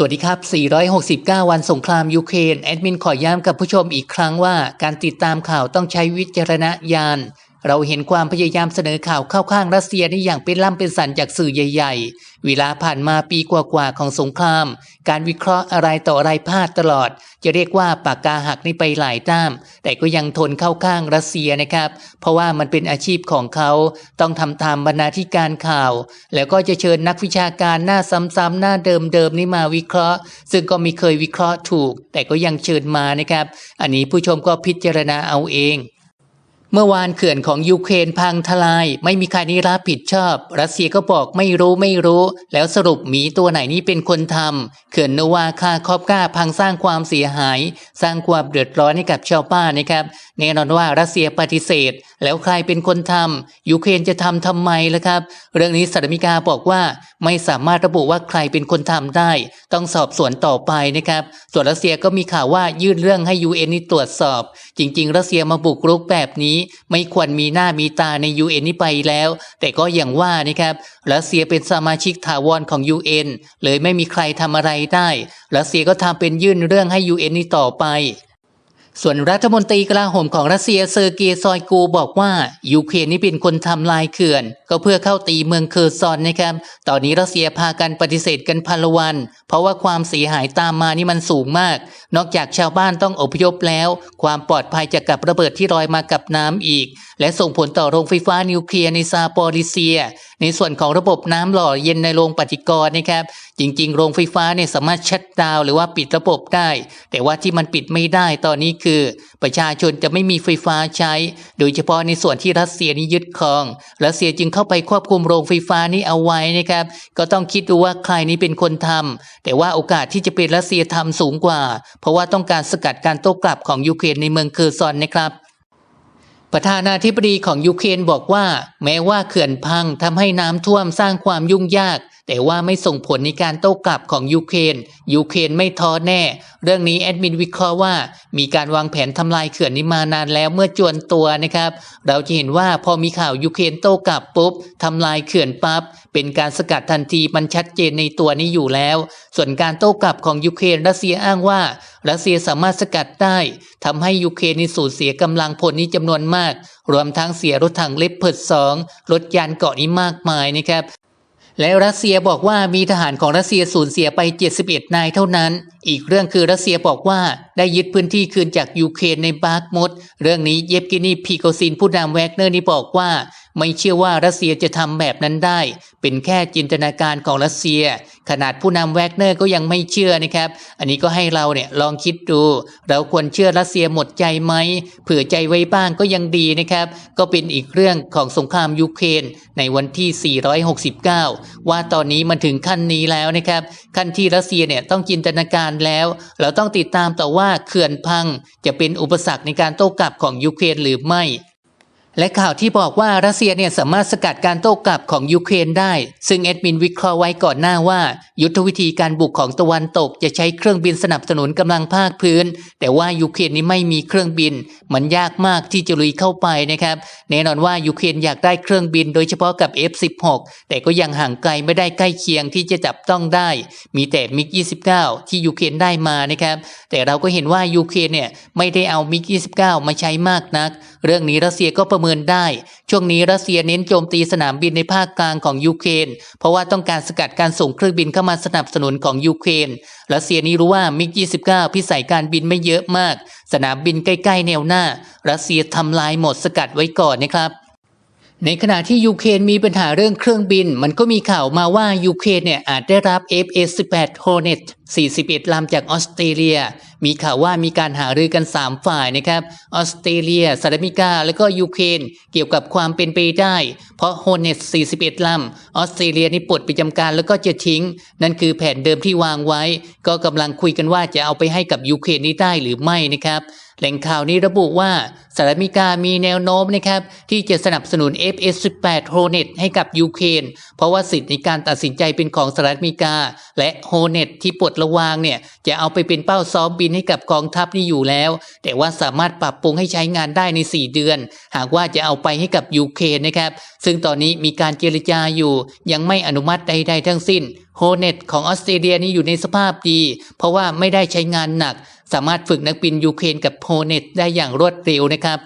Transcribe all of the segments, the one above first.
สวัสดีครับ 469 วันสงครามยูเครน แอดมินขอย้ำกับผู้ชมอีกครั้งว่า การติดตามข่าวต้องใช้วิจารณญาณ เราเห็นความพยายามเสนอข่าวเข้าข้างรัสเซียได้อย่างเป็นล่ำเป็นสันจากสื่อใหญ่ ๆ เวลาผ่านมาปีกว่าๆของสงคราม การวิเคราะห์อะไรต่ออะไรพลาดตลอด จะเรียกว่าปากกาหักนี่ไปหลายด้าม แต่ก็ยังทนเข้าข้างรัสเซียนะครับ เพราะว่ามันเป็นอาชีพของเขาต้องทำตามบรรณาธิการข่าว แล้วก็จะเชิญนักวิชาการหน้าซ้ำๆหน้าเดิมๆนี่มาวิเคราะห์ ซึ่งก็ไม่เคยวิเคราะห์ถูก แต่ก็ยังเชิญมานะครับ อันนี้ผู้ชมก็พิจารณาเอาเอง เมื่อวานเขื่อนของยูเครนพังทลาย ไม่มีใครนี่รับผิดชอบ รัสเซียก็บอกไม่รู้ไม่รู้ แล้วสรุปหมีตัวไหนนี่เป็นคนทำเขื่อนโนวาคาคอบกาพังสร้างความเสียหาย สร้างความเดือดร้อนให้กับชาวบ้านนะครับ แน่นอนว่ารัสเซียปฏิเสธ แล้วใครเป็นคนทำยูเครนจะทำทำไมล่ะครับ เรื่องนี้สหรัฐอเมริกาบอกว่าไม่สามารถระบุว่าใครเป็นคนทำได้ ต้องสอบสวนต่อไปนะครับ ส่วนรัสเซียก็มีข่าวว่ายื่นเรื่องให้ UN นี่ตรวจสอบ จริง ๆ รัสเซียมาบุกรุกแบบนี้ ไม่ควรมีหน้ามีตาใน UN นี่ไปแล้ว แต่ก็อย่างว่านะครับรัสเซียเป็นสมาชิกถาวรของ UN เลยไม่มีใครทำอะไรได้รัสเซียก็ทำเป็นยื่นเรื่องให้ UN นี่ต่อไป ส่วนรัฐมนตรีกลาโหมของรัสเซียเซอร์เกย์ซอยกูบอกว่ายูเครนนี่เป็นคนทำลายเขื่อน ก็เพื่อเข้าตีเมืองเคอร์ซอนนะครับ ตอนนี้รัสเซียพากันปฏิเสธกันพันลวัน เพราะว่าความเสียหายตามมานี่มันสูงมาก นอกจากชาวบ้านต้องอพยพแล้ว ความปลอดภัยจากกับระเบิดที่ลอยมากับน้ำอีก และส่งผลต่อโรงไฟฟ้านิวเคลียร์ในซาปอริเซีย ในส่วนของระบบน้ำหล่อเย็นในโรงปฏิกรณ์นะครับ จริง ๆ โรงไฟฟ้าเนี่ยสามารถชัดดาวหรือว่าปิดระบบได้ แต่ว่าที่มันปิดไม่ได้ตอนนี้คือ ประชาชนจะไม่มีไฟฟ้าใช้ โดยเฉพาะในส่วนที่รัสเซียนี่ยึดครอง รัสเซียจึงเข้าไปควบคุมโรงไฟฟ้านี้เอาไว้นะครับ ก็ต้องคิดดูว่าใครนี้เป็นคนทำแต่ว่าโอกาสที่จะเป็นรัสเซียทำสูงกว่า เพราะว่าต้องการสกัดการโต้กลับของยูเครนในเมืองเคอร์ซอนนะครับ ประธานาธิบดีของยูเครนบอกว่า แม้ว่าเขื่อนพังทำให้น้ำท่วมสร้างความยุ่งยาก แต่ว่าไม่ส่งผลในการโต้กลับของยูเครน ยูเครนไม่ท้อแน่ เรื่องนี้แอดมินวิเคราะห์ว่า มีการวางแผนทำลายเขื่อนนี้มานานแล้วเมื่อจวนตัวนะครับ เราจะเห็นว่าพอมีข่าวยูเครนโต้กลับปุ๊บทำลายเขื่อนปั๊บเป็นการสกัดทันทีมันชัดเจนในตัวนี้อยู่แล้ว ส่วนการโต้กลับของยูเครนรัสเซียอ้างว่ารัสเซียสามารถสกัดได้ทำให้ยูเครนนี่สูญเสียกำลังพลนี้จำนวนมาก รวมทั้งเสียรถถังเลปเพิดสองรถยานเกราะนี้มากมายนะครับ และรัสเซียบอกว่ามีทหารของรัสเซียสูญเสียไป 71 นายเท่านั้น อีกเรื่องคือรัสเซียบอกว่าได้ยึดพื้นที่คืนจากยูเครนในบาร์กมด เรื่องนี้เยฟกินีพีโกซินผู้นำแวกเนอร์นี่บอกว่า ไม่เชื่อว่ารัสเซียจะทำแบบนั้นได้ เป็นแค่จินตนาการของรัสเซีย ขนาดผู้นำแวกเนอร์ก็ยังไม่เชื่อนะครับ อันนี้ก็ให้เราเนี่ยลองคิดดู เราควรเชื่อรัสเซียหมดใจไหมเผื่อใจไว้บ้างก็ยังดีนะครับ ก็เป็นอีกเรื่องของสงครามยูเครนในวันที่ 469 ว่าตอนนี้มันถึงขั้นนี้แล้วนะครับ ขั้นที่รัสเซียเนี่ยต้องจินตนาการแล้ว เราต้องติดตามต่อว่าเขื่อนพังจะเป็นอุปสรรคในการโต้กลับของยูเครนหรือไม่ และข่าวที่บอกว่ารัสเซียเนี่ยสามารถสกัดการโต้กลับของยูเครนได้ ซึ่งแอดมินวิเคราะห์ไว้ก่อนหน้าว่า ยุทธวิธีการบุกของตะวันตกจะใช้เครื่องบินสนับสนุนกำลังภาคพื้น แต่ว่ายูเครนนี้ไม่มีเครื่องบิน มันยากมากที่จะลุยเข้าไปนะครับแน่นอนว่ายูเครนอยากได้เครื่องบิน โดยเฉพาะกับ F16 แต่ก็ยังห่างไกลไม่ได้ใกล้เคียงที่จะจับต้องได้ มีแต่มิก29 ที่ยูเครนได้มานะครับแต่เราก็เห็นว่ายูเครนเนี่ยไม่ได้เอามิก29 มาใช้มากนักเรื่องนี้รัสเซียก็ประเมินได้ ช่วงนี้รัสเซียเน้นโจมตีสนามบินในภาคกลางของยูเครนเพราะว่าต้องการสกัดการส่งเครื่องบินเข้ามาสนับสนุนของยูเครนรัสเซียนี้รู้ว่ามิก 29 พิสัยการบินไม่เยอะมาก สนามบินใกล้ๆแนวหน้า รัสเซียทำลายหมดสกัดไว้ก่อนนะครับในขณะที่ยูเครนมีปัญหาเรื่องเครื่องบิน มันก็มีข่าวมาว่ายูเครนเนี่ยอาจได้รับ F-18 Hornet 41 ลำจากออสเตรเลีย มีข่าวว่ามีการหารือกัน 3 ฝ่ายนะครับออสเตรเลียสหรัฐอเมริกา และก็ยูเครนเกี่ยวกับความเป็นไปได้ เพราะโฮเนต41 ลำออสเตรเลียนี่ปลดไปจำการแล้วก็จะทิ้ง นั่นคือแผนเดิมที่วางไว้ ก็กำลังคุยกันว่าจะเอาไปให้กับยูเครนนี้ได้หรือไม่นะครับ แหล่งข่าวนี้ระบุว่าสหรัฐอเมริกามีแนวโน้มนะครับที่จะสนับสนุน FS18 Hornet ให้กับยูเครนเพราะว่าสิทธิในการตัดสินใจเป็นของสหรัฐอเมริกา และ Hornet ที่ปลดระวางเนี่ยจะเอาไปเป็นเป้าซ้อมบินให้กับกองทัพนี่อยู่แล้ว แต่ว่าสามารถปรับปรุงให้ใช้งานได้ใน 4 เดือน หากว่าจะเอาไปให้กับยูเครนนะครับซึ่งตอนนี้มีการเจรจาอยู่ยังไม่อนุมัติใดๆทั้งสิ้น โฮเน็ตของออสเตรเลียนี่อยู่ในสภาพดี เพราะว่าไม่ได้ใช้งานหนัก สามารถฝึกนักบินยูเครนกับโฮเน็ตได้อย่างรวดเร็วนะครับ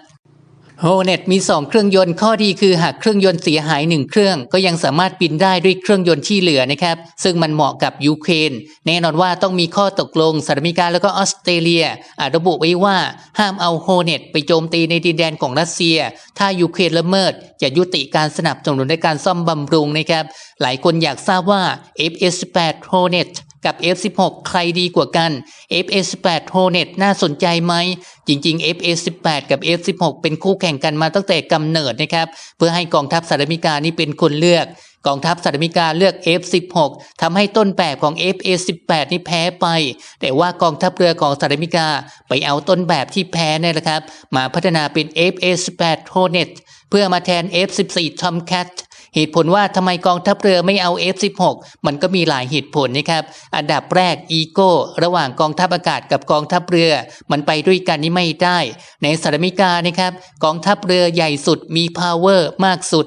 โฮเน็ตมี 2 เครื่องยนต์ข้อดีคือหากเครื่องยนต์เสียหาย 1 เครื่อง ก็ยังสามารถบินได้ด้วยเครื่องยนต์ที่เหลือนะครับ ซึ่งมันเหมาะกับยูเครนแน่นอนว่าต้องมีข้อตกลงสหรัฐอเมริกาแล้วก็ออสเตรเลียอาจระบุไว้ว่าห้ามเอาโฮเน็ตไปโจมตีในดินแดนของรัสเซีย ถ้ายูเครนละเมิด จะยุติการสนับสนุนในการซ่อมบำรุงนะครับหลายคนอยากทราบว่า F-18 Hornet กับ F-16 ใครดีกว่ากัน F-18 Hornet น่าสนใจไหม จริง ๆ F-18 กับ F-16 เป็นคู่แข่งกันมาตั้งแต่กำเนิดนะครับ เพื่อให้กองทัพสหรัฐอเมริกานี่เป็นคนเลือกกองทัพสหรัฐอเมริกาเลือก F-16 ทำให้ต้นแบบของ F-18 นี่แพ้ไป แต่ว่ากองทัพเรือของสหรัฐอเมริกาไปเอาต้นแบบที่แพ้นี่แหละครับ มาพัฒนาเป็น F-18 Hornet เพื่อมาแทน F-14 Tomcat เหตุผลว่าทำไมกองทัพเรือไม่เอา F16 มันก็มีหลายเหตุผลนะครับอันดับแรกอีโก้ระหว่างกองทัพอากาศกับกองทัพเรือ มันไปด้วยกันนี่ไม่ได้ ในสหรัฐอเมริกานะครับกองทัพเรือใหญ่สุดมี power มากสุด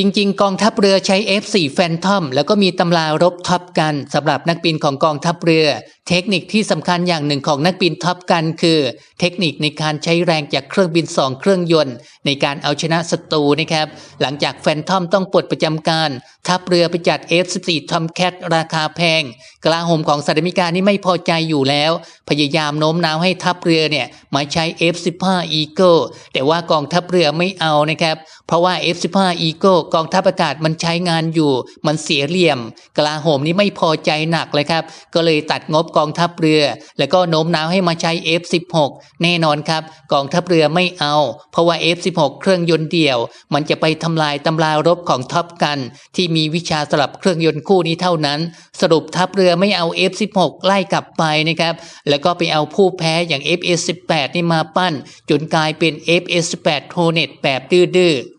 จริง ๆ กองทัพเรือใช้ F4 Phantom แล้วก็มีตำรารบท็อปกันสำหรับนักบินของกองทัพเรือ เทคนิคที่สำคัญอย่างหนึ่งของนักบินท็อปกันคือ เทคนิคในการใช้แรงจากเครื่องบิน 2 เครื่องยนต์ ในการเอาชนะศัตรูนะครับ หลังจากแฟนทอมต้องปลดประจำการ ทัพเรือไปจัด F14 Tomcat ราคาแพง กลาโหมของสหรัฐอเมริกานี่ไม่พอใจอยู่แล้ว พยายามโน้มน้าวให้ทัพเรือเนี่ยมาใช้ F15 Eagle แต่ว่ากองทัพเรือไม่เอานะครับ เพราะว่า F15 Eagle กองทัพอากาศมันใช้งานอยู่ มันเสียเหลี่ยม กลาโหมนี่ไม่พอใจหนักเลยครับ ก็เลยตัดงบกองทัพเรือ แล้วก็โน้มน้าวให้มาใช้ F16 แน่นอนครับ กองทัพเรือไม่เอา เพราะว่า F16 เครื่องยนต์เดี่ยว มันจะไปทำลายตำรารบของท็อปกัน ที่มีวิชาสลับเครื่องยนต์คู่นี้เท่านั้น สรุปทัพเรือไม่เอา F16 ไล่กลับไปนะครับ แล้วก็ไปเอาผู้แพ้อย่าง FS18 นี่มาปั้น จนกลายเป็น FS18 Hornet แบบดื้อๆ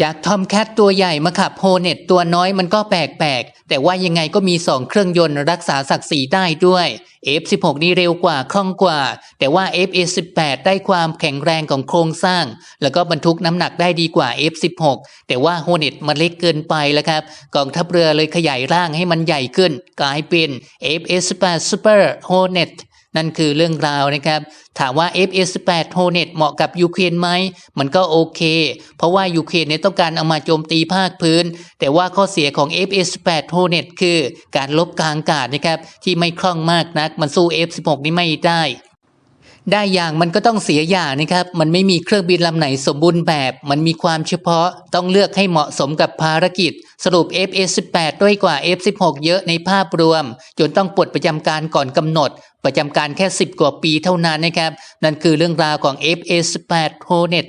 จากทอมแคทตัวใหญ่มาขับโฮเน็ตตัวน้อยมันก็แปลกๆ แต่ว่ายังไงก็มี 2 เครื่องยนต์รักษาศักดิ์ศรีได้ด้วย F16 นี่เร็วกว่าคล่องกว่า แต่ว่า FA18 ได้ความแข็งแรงของโครงสร้าง แล้วก็บรรทุกน้ำหนักได้ดีกว่า F16 แต่ว่าโฮเน็ตมันเล็กเกินไปแล้วครับกองทัพเรือเลยขยายร่างให้มันใหญ่ขึ้น กลายเป็น FA18 Super Hornet นั่นคือเรื่องราวนะครับ ถามว่า FS8 Hornet เหมาะกับยูเครนไหม มันก็โอเค เพราะว่ายูเครนเนี่ยต้องการเอามาโจมตีภาคพื้น แต่ว่าข้อเสียของ FS8 Hornet คือการลบกลางอากาศนะครับ ที่ไม่คล่องมากนัก มันสู้ F16 นี่ไม่ได้ได้อย่างมันก็ต้องเสียอย่างนะครับ มันไม่มีเครื่องบินลำไหนสมบูรณ์แบบ มันมีความเฉพาะ ต้องเลือกให้เหมาะสมกับภารกิจ สรุป F-18 ด้วยกว่า F-16 เยอะในภาพรวม จนต้องปลดประจำการก่อนกำหนด ประจำการแค่ 10 กว่าปีเท่านั้นนะครับ นั่นคือเรื่องราวของ FS8 Hornet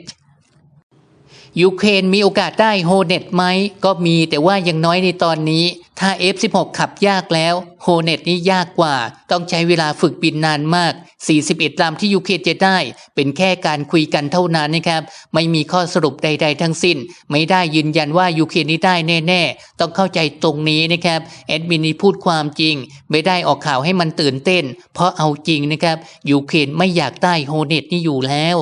ยูเครนมีโอกาสได้โฮเน็ตไหมก็มีแต่ว่ายังน้อยในตอนนี้ ถ้า F16 ขับยากแล้วโฮเน็ตนี่ยากกว่า ต้องใช้เวลาฝึกบินนานมาก 41ลำที่ยูเครนจะได้ เป็นแค่การคุยกันเท่านั้นนะครับ ไม่มีข้อสรุปใด ๆ ทั้งสิ้น ไม่ได้ยืนยันว่ายูเครนนี่ได้แน่ ๆ ต้องเข้าใจตรงนี้นะครับแอดมินนี่พูดความจริง ไม่ได้ออกข่าวให้มันตื่นเต้น เพราะเอาจริงนะครับยูเครนไม่อยากได้โฮเน็ตนี่อยู่แล้ว